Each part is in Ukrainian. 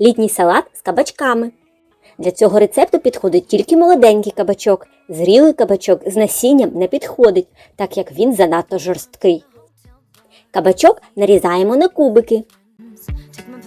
літній салат з кабачками. Для цього рецепту підходить тільки молоденький кабачок. Зрілий кабачок з насінням не підходить, так як він занадто жорсткий. Кабачок нарізаємо на кубики. Take my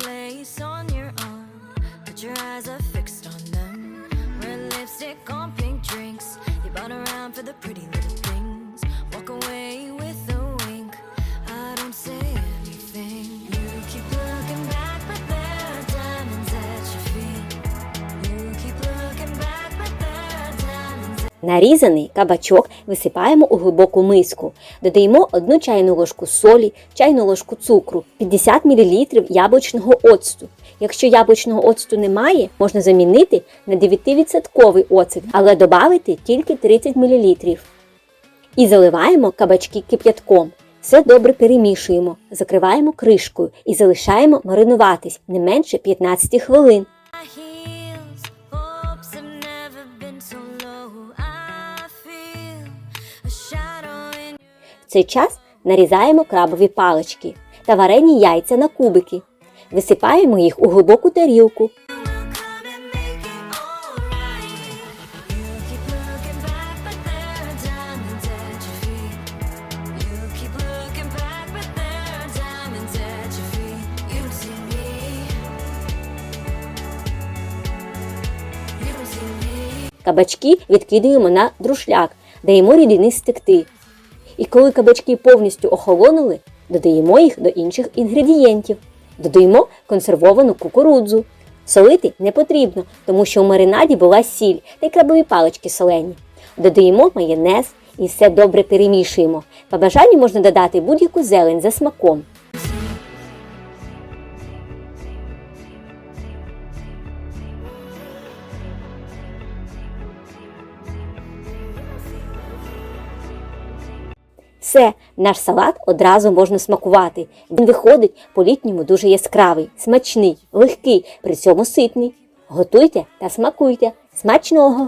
Нарізаний кабачок висипаємо у глибоку миску. Додаємо 1 чайну ложку солі, чайну ложку цукру, 50 мл яблучного оцту. Якщо яблучного оцту немає, можна замінити на 9% оцет, але додати тільки 30 мл. І заливаємо кабачки кип'ятком. Все добре перемішуємо, закриваємо кришкою і залишаємо маринуватись не менше 15 хвилин. Цей час нарізаємо крабові палички та варені яйця на кубики. Висипаємо їх у глибоку тарілку. Кабачки відкидуємо на друшляк, даємо рідини стекти. І коли кабачки повністю охолонули, додаємо їх до інших інгредієнтів. Додаємо консервовану кукурудзу. Солити не потрібно, тому що у маринаді була сіль та й крабові палички солені. Додаємо майонез і все добре перемішуємо. По бажанню можна додати будь-яку зелень за смаком. Все, наш салат одразу можна смакувати. Він виходить по-літньому дуже яскравий, смачний, легкий, при цьому ситний. Готуйте та смакуйте. Смачного!